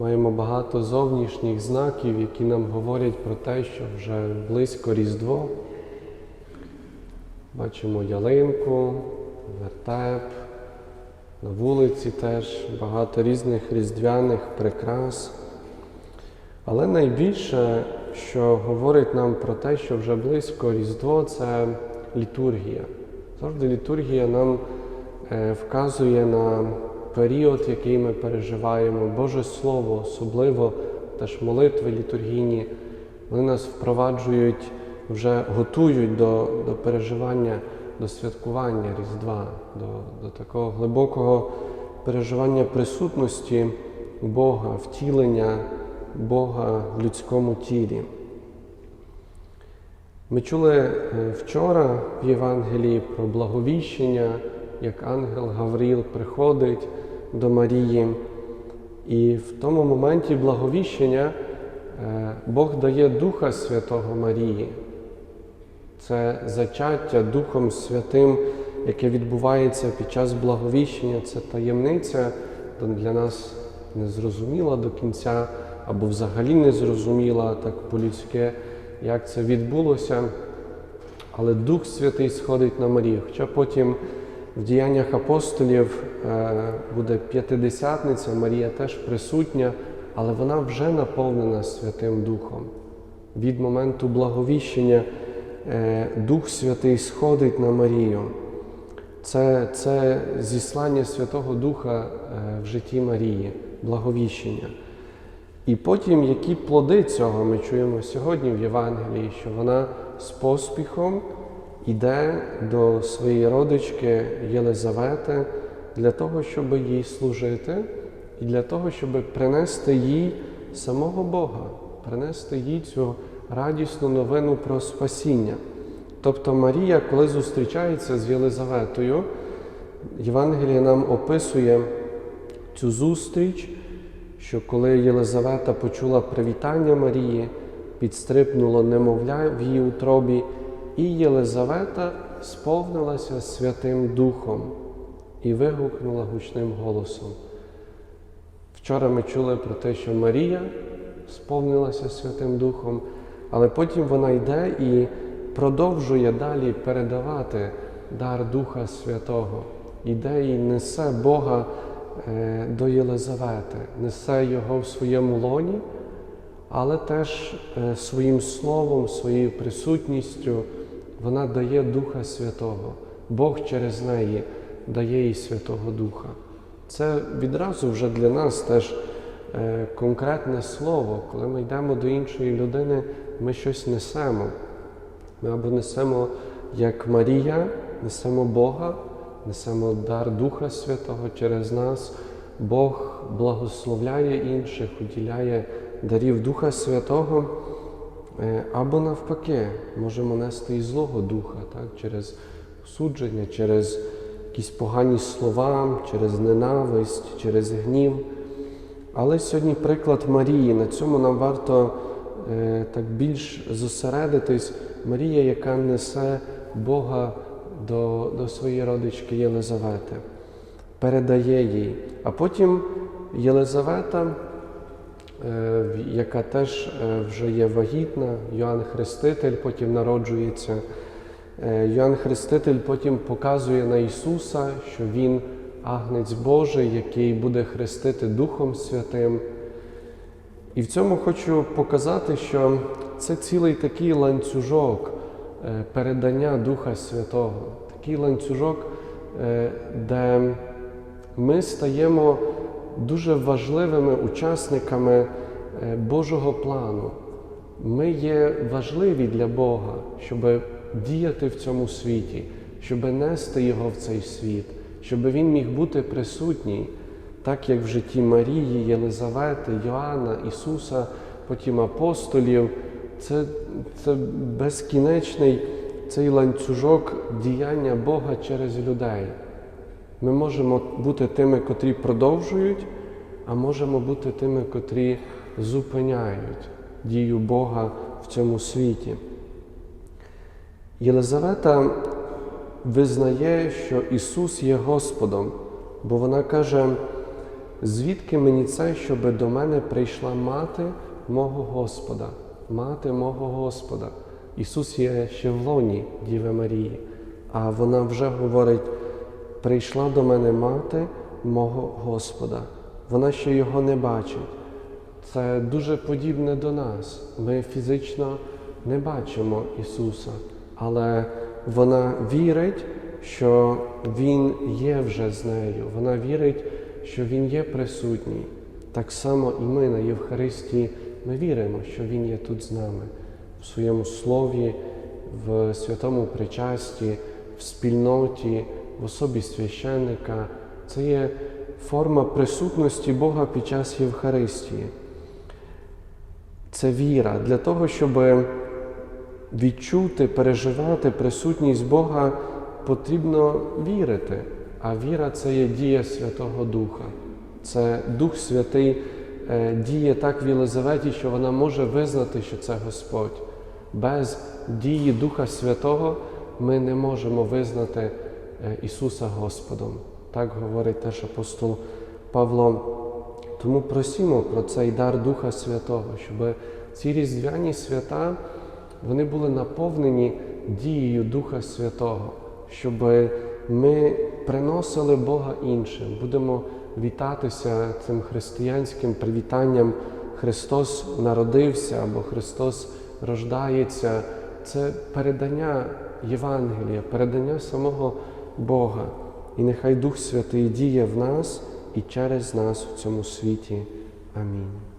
Маємо багато зовнішніх знаків, які нам говорять про те, що вже близько Різдво. Бачимо ялинку, вертеп, на вулиці теж багато різних різдвяних прикрас. Але найбільше, що говорить нам про те, що вже близько Різдво, це літургія. Завжди літургія нам е, вказує на період, який ми переживаємо, Боже Слово, особливо теж молитви літургійні, вони нас впроваджують, вже готують до, до переживання, до святкування Різдва, до, до такого глибокого переживання присутності Бога, втілення Бога в людському тілі. Ми чули е, вчора в Євангелії про благовіщення, як ангел Гавріл приходить до Марії. І в тому моменті благовіщення е, Бог дає Духа Святого Марії. Це зачаття Духом Святим, яке відбувається під час благовіщення. Це таємниця для нас незрозуміла до кінця, або взагалі не зрозуміла так по-людськи, як це відбулося. Але Дух Святий сходить на Марію. Хоча потім в діяннях апостолів е, буде п'ятидесятниця, Марія теж присутня, але вона вже наповнена Святим Духом. Від моменту благовіщення е, Дух Святий сходить на Марію. Це, це зіслання Святого Духа е, в житті Марії, благовіщення. І потім, які плоди цього ми чуємо сьогодні в Євангелії, що вона з поспіхом йде до своєї родички Єлизавети для того, щоб їй служити, і для того, щоб принести їй самого Бога, принести їй цю радісну новину про спасіння. Тобто Марія, коли зустрічається з Єлизаветою, Євангеліє нам описує цю зустріч, що коли Єлизавета почула привітання Марії, підстрибнуло немовля в її утробі, і Єлизавета сповнилася Святим Духом і вигукнула гучним голосом. Вчора ми чули про те, що Марія сповнилася Святим Духом, але потім вона йде і продовжує далі передавати дар Духа Святого, іде і несе Бога е, до Єлизавети, несе його в своєму лоні, але теж е, своїм словом, своєю присутністю вона дає Духа Святого. Бог через неї дає їй Святого Духа. Це відразу вже для нас теж е, конкретне слово. Коли ми йдемо до іншої людини, ми щось несемо. Ми або несемо, як Марія, несемо Бога, несемо дар Духа Святого через нас. Бог благословляє інших, уділяє дарів Духа Святого, або навпаки, можемо нести і злого духа так, через судження, через якісь погані слова, через ненависть, через гнів. Але сьогодні приклад Марії, на цьому нам варто е, так більш зосередитись. Марія, яка несе Бога до, до своєї родички Єлизавети, передає їй. А потім Єлизавета, е, яка теж е, вже є вагітна, Йоанн Хреститель потім народжується. Е, Йоанн Хреститель потім показує на Ісуса, що Він агнець Божий, який буде хрестити Духом Святим. І в цьому хочу показати, що це цілий такий ланцюжок е, передання Духа Святого, такий ланцюжок, е, де ми стаємо дуже важливими учасниками е, Божого плану. Ми є важливі для Бога, щоб діяти в цьому світі, щоб нести Його в цей світ, щоб Він міг бути присутній, так як в житті Марії, Єлизавети, Йоанна, Ісуса, потім апостолів. Це, це безкінечний цей ланцюжок діяння Бога через людей. Ми можемо бути тими, котрі продовжують, а можемо бути тими, котрі зупиняють дію Бога в цьому світі. Єлизавета визнає, що Ісус є Господом, бо вона каже: звідки мені це, щоб до мене прийшла мати мого Господа, мати мого Господа. Ісус є ще в лоні Діви Марії, а вона вже говорить: прийшла до мене мати мого Господа. Вона ще його не бачить. Це дуже подібне до нас. Ми фізично не бачимо Ісуса, але вона вірить, що Він є вже з нею. Вона вірить, що Він є присутній. Так само і ми на Євхаристії ми віримо, що Він є тут з нами в своєму слові, в святому причасті, в спільноті, в особі священника. Це є форма присутності Бога під час Євхаристії. Це віра для того, щоб відчути, переживати присутність Бога, потрібно вірити. А віра це є дія Святого Духа. Це Дух Святий е, діє так в Єлизаветі, що вона може визнати, що це Господь. Без дії Духа Святого ми не можемо визнати Ісуса Господом. Так говорить теж апостол Павло. Тому просімо про цей дар Духа Святого, щоб ці різдвяні свята вони були наповнені дією Духа Святого, щоб ми приносили Бога іншим. Будемо вітатися цим християнським привітанням Христос народився або Христос рождається. Це передання Євангелія, передання самого Бога. І нехай Дух Святий діє в нас і через нас в цьому світі. Амінь.